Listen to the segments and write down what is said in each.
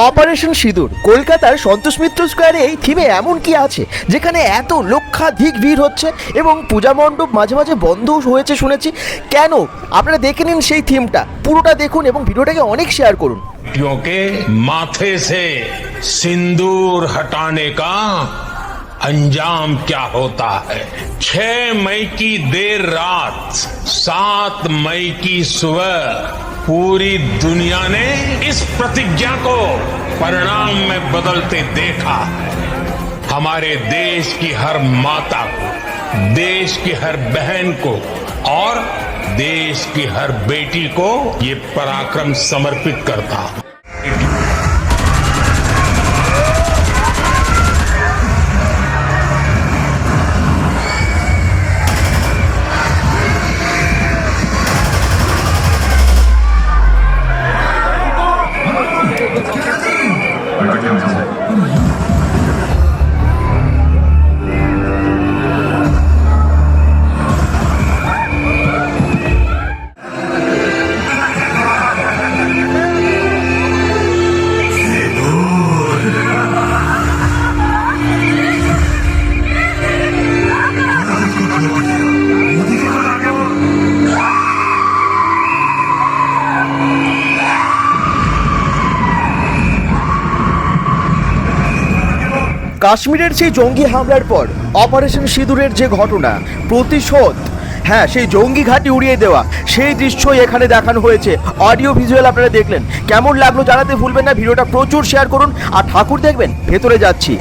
Operation সিঁদুর কলকাতার সন্তোষ মিত্র স্কোয়ারে এই থিমে এমন কি আছে যেখানে এত লক্ষাধিক ভিড় হচ্ছে এবং পূজা মণ্ডপ মাঝে মাঝে বন্ধও হয়েছে শুনেছি কেন আপনারা দেখে নিন সেই থিমটা পুরোটা দেখুন এবং ভিডিওটাকে অনেক শেয়ার করুন क्योंकि माथे से सिंदूर हटाने का अंजाम क्या होता है? छह मई की देर रात, सात मई की सुबह, पूरी दुनिया ने इस प्रतिज्ञा को परिणाम में बदलते देखा है। हमारे देश की हर माता को, देश की हर बहन को और देश की हर बेटी को ये पराक्रम समर्पित करता हूँ। কাশ্মীরের সেই জঙ্গি হামলার পর অপারেশন সিঁদুরের যে ঘটনা, প্রতিশোধ। হ্যাঁ সেই জঙ্গি ঘাঁটি উড়িয়ে দেওয়া, সেই দৃশ্যই এখানে দেখানো হয়েছে। অডিও ভিজুয়াল আপনারা দেখলেন। কেমন লাগল জানাতে ভুলবেন না, ভিডিওটা প্রচুর শেয়ার করুন। আর ঠাকুর দেখবেন, ভেতরে যাচ্ছি।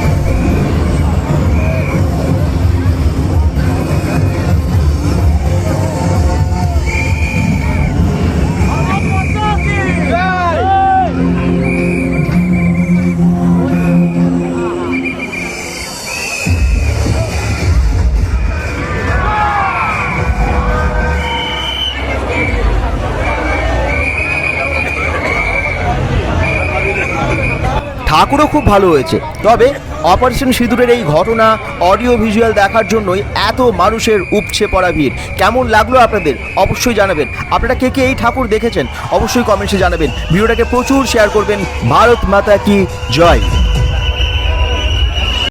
ঠাকুরও খুব ভালো হয়েছে। তবে অপারেশন সিঁদুরের এই ঘটনা অডিও ভিজুয়াল দেখার জন্যই এত মানুষের উপছে পড়া ভিড়। কেমন লাগল আপনাদের? অবশ্যই জানাবেন। আপনারা কে কে এই ঠাকুর দেখেছেন? অবশ্যই কমেন্টসে জানাবেন। ভিডিওটাকে প্রচুর শেয়ার করবেন। ভারত মাতা কি জয়।